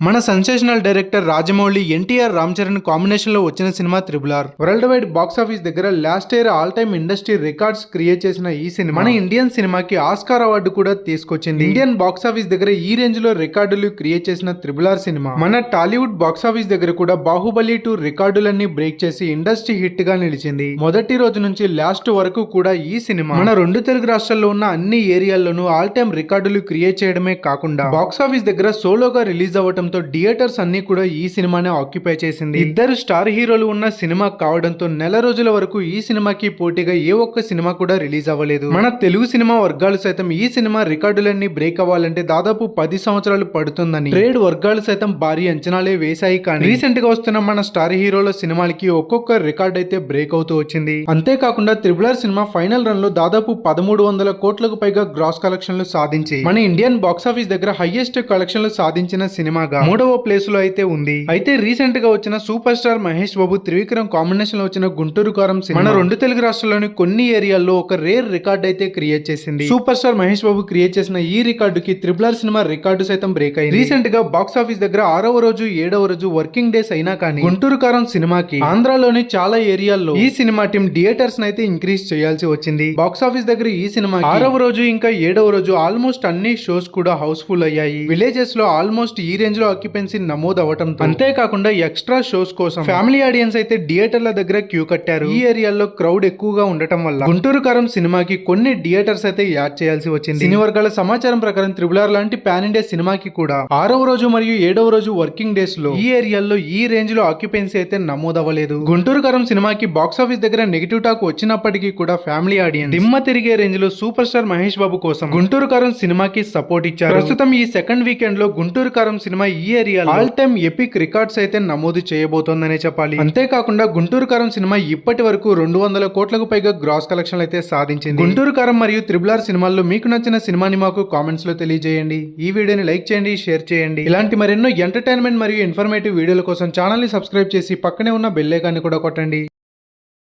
మన sensational director Rajamouli NTR Ram Charan కాంబినేషన్లో వచ్చిన cinema triple R worldwide box office దగ్గర last year all time industry records create చేసిన ఈ cinema మన ఇండియన్ సినిమాకి ఆస్కార్ అవార్డు కూడా తీసుకొచ్చింది. ఇండియన్ బాక్స్ ఆఫీస్ దగ్గర ఈ రేంజ్లో రికార్డులు క్రియేట్ చేసిన త్రిబుల్ ఆర్ సినిమా. మన టాలీవుడ్ బాక్స్ ఆఫీస్ దగ్గర కూడా బాహుబలి టూ రికార్డులన్నీ బ్రేక్ చేసి ఇండస్ట్రీ హిట్గా నిలిచింది. మొదటి రోజు నుంచి లాస్ట్ వరకు కూడా ఈ సినిమా. మన రెండు తెలుగు రాష్ట్రాల్లో ఉన్న అన్ని ఏరియాల్లోనూ ఆల్ టైమ్ రికార్డులు క్రియేట్ చేయడమే కాకుండా బాక్స్ ఆఫీస్ దగ్గర సోలోగా రిలీజ్ రావడంతో థియేటర్స్ అన్ని కూడా ఈ సినిమానే ఆక్యుపై చేసింది. ఇద్దరు స్టార్ హీరోలు ఉన్న సినిమా కావడంతో నెల రోజుల వరకు ఈ సినిమాకి పోటీగా ఏ ఒక్క సినిమా కూడా రిలీజ్ అవ్వలేదు. మన తెలుగు సినిమా వర్గాలు సైతం ఈ సినిమా రికార్డులన్నీ బ్రేక్ అవ్వాలంటే దాదాపు పది సంవత్సరాలు పడుతుందని. ట్రేడ్ వర్గాలు సైతం భారీ అంచనాలే వేశాయి కానీ రీసెంట్గా వస్తున్న మన స్టార్ హీరోల సినిమాలకి ఒక్కొక్క రికార్డ్ అయితే బ్రేక్ అవుతూ వచ్చింది. అంతేకాకుండా త్రిబులర్ సినిమా ఫైనల్ రన్లో దాదాపు పదమూడు వందల కోట్లకు పైగా గ్రాస్ కలెక్షన్లు సాధించి మన ఇండియన్ బాక్స్ ఆఫీస్ దగ్గర హైయెస్ట్ కలెక్షన్లు సాధించిన సినిమాగా మూడవ ప్లేస్లో అయితే ఉంది. అయితే రీసెంట్గా వచ్చిన సూపర్ స్టార్ మహేష్ బాబు త్రివిక్రమ్ కాంబినేషన్లో వచ్చిన గుంటూరు కారం సినిమా మన రెండు తెలుగు రాష్ట్రాల్లోని కొన్ని ఏరియాల్లో ఒక రేర్ రికార్డ్ అయితే క్రియేట్ చేసింది. Super star Mahesh Babu create చేసిన ఈ రికార్డుకి త్రిబుల్ ఆర్ సినిమా రికార్డు సైతం బ్రేక్ అయింది. రీసెంట్గా బాక్స్ ఆఫీస్ దగ్గర ఆరవ రోజు ఏడవ రోజు వర్కింగ్ డేస్ అయినా కానీ గుంటూరు కారం సినిమాకి ఆంధ్రాలోని చాలా ఏరియాల్లో ఈ సినిమా టీం థియేటర్స్ అయితే ఇంక్రీజ్ చేయాల్సి వచ్చింది. బాక్స్ ఆఫీస్ దగ్గర ఈ సినిమా ఆరవ రోజు ఇంకా ఏడవ రోజు ఆల్మోస్ట్ అన్ని షోస్ కూడా హౌస్ఫుల్ అయ్యాయి. విలేజెస్లో ఆల్మోస్ట్ ఈ రేంజ్లో ఆక్యుపెన్సీ నమోదు అవటం అంతేకాకుండా ఎక్స్ట్రా షోస్ కోసం ఫ్యామిలీ ఆడియన్స్ అయితే థియేటర్ల దగ్గర క్యూ కట్టారు. ఈ ఏరియాలో క్రౌడ్ ఎక్కువగా ఉండటం వల్ల గుంటూరు కారం సినిమాకి కొన్ని థియేటర్స్ అయితే యాడ్ చేయాల్సి వచ్చింది. సినీ వర్గాల సమాచారం ప్రకారం త్రిబుల్ ఆర్ లాంటి పాన్ ఇండియా సినిమాకి కూడా ఆరవ రోజు మరియు ఏడవ రోజు వర్కింగ్ డేస్లో ఈ ఏరియాల్లో ఈ రేంజ్లో ఆక్యుపెన్సీ అయితే నమోదవ్వలేదు. గుంటూరు కారం సినిమాకి బాక్స్ ఆఫీస్ దగ్గర నెగిటివ్ టాక్ వచ్చినప్పటికీ కూడా ఫ్యామిలీ ఆడియన్స్ దిమ్మ తిరిగే రేంజ్లో సూపర్ స్టార్ మహేష్ బాబు కోసం గుంటూరు కారం సినిమాకి సపోర్ట్ ఇచ్చారు. ప్రస్తుతం ఈ సెకండ్ వీకెండ్లో గుంటూరు కారం సినిమా ఈ area all time epic records అయితే నమోదు చేయబోతోందనే చెప్పాలి. అంతేకాకుండా గుంటూరు కారం సినిమా ఇప్పటి వరకు రెండు వందల కోట్లకు పైగా గ్రాస్ కలెక్షన్ అయితే సాధించింది. గుంటూరు కారం మరియు త్రిబుల్ ఆర్ సినిమాల్లో మీకు నచ్చిన సినిమాని మాకు కామెంట్స్లో తెలియజేయండి. ఈ వీడియోని లైక్ చేయండి షేర్ చేయండి. ఇలాంటి మరెన్నో ఎంటర్టైన్మెంట్ మరియు ఇన్ఫర్మేటివ్ వీడియోల కోసం ఛానల్ని సబ్స్క్రైబ్ చేసి పక్కనే ఉన్న బెల్ ఐకాన్ని కూడా కొట్టండి.